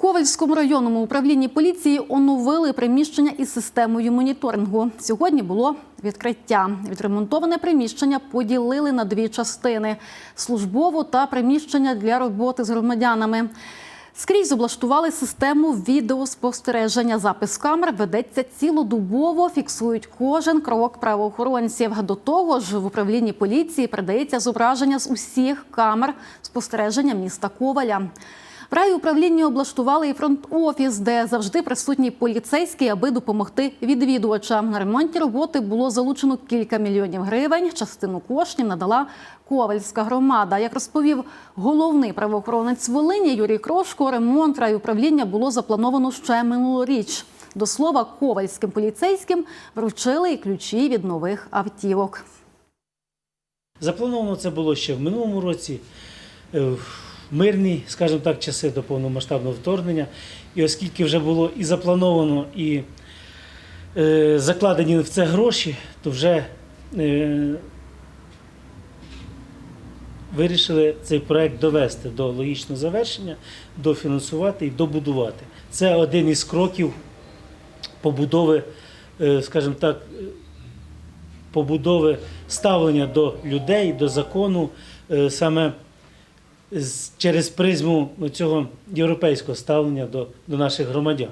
Ковальському районному управлінні поліції оновили приміщення із системою моніторингу. Сьогодні було відкриття. Відремонтоване приміщення поділили на дві частини: службову та приміщення для роботи з громадянами. Скрізь облаштували систему відеоспостереження. Запис камер ведеться цілодобово, фіксують кожен крок правоохоронців. До того ж, в управлінні поліції передається зображення з усіх камер спостереження міста Коваля. В райуправлінні облаштували і фронт-офіс, де завжди присутній поліцейський, аби допомогти відвідувачам. На ремонті роботи було залучено кілька мільйонів гривень. Частину коштів надала Ковальська громада. Як розповів головний правоохоронець Волині Юрій Крошко, ремонт райуправління було заплановано ще минулоріч. До слова, ковальським поліцейським вручили і ключі від нових автівок. Заплановано це було ще в минулому році, е, мирні, скажімо так, часи до повномасштабного вторгнення. І оскільки вже було і заплановано, і е, закладені в це гроші, то вже е, вирішили цей проект довести до логічного завершення, дофінансувати і добудувати. Це один із кроків побудови, е, скажімо так, е, побудови ставлення до людей, до закону е, саме через призму цього європейського ставлення до, до наших громадян.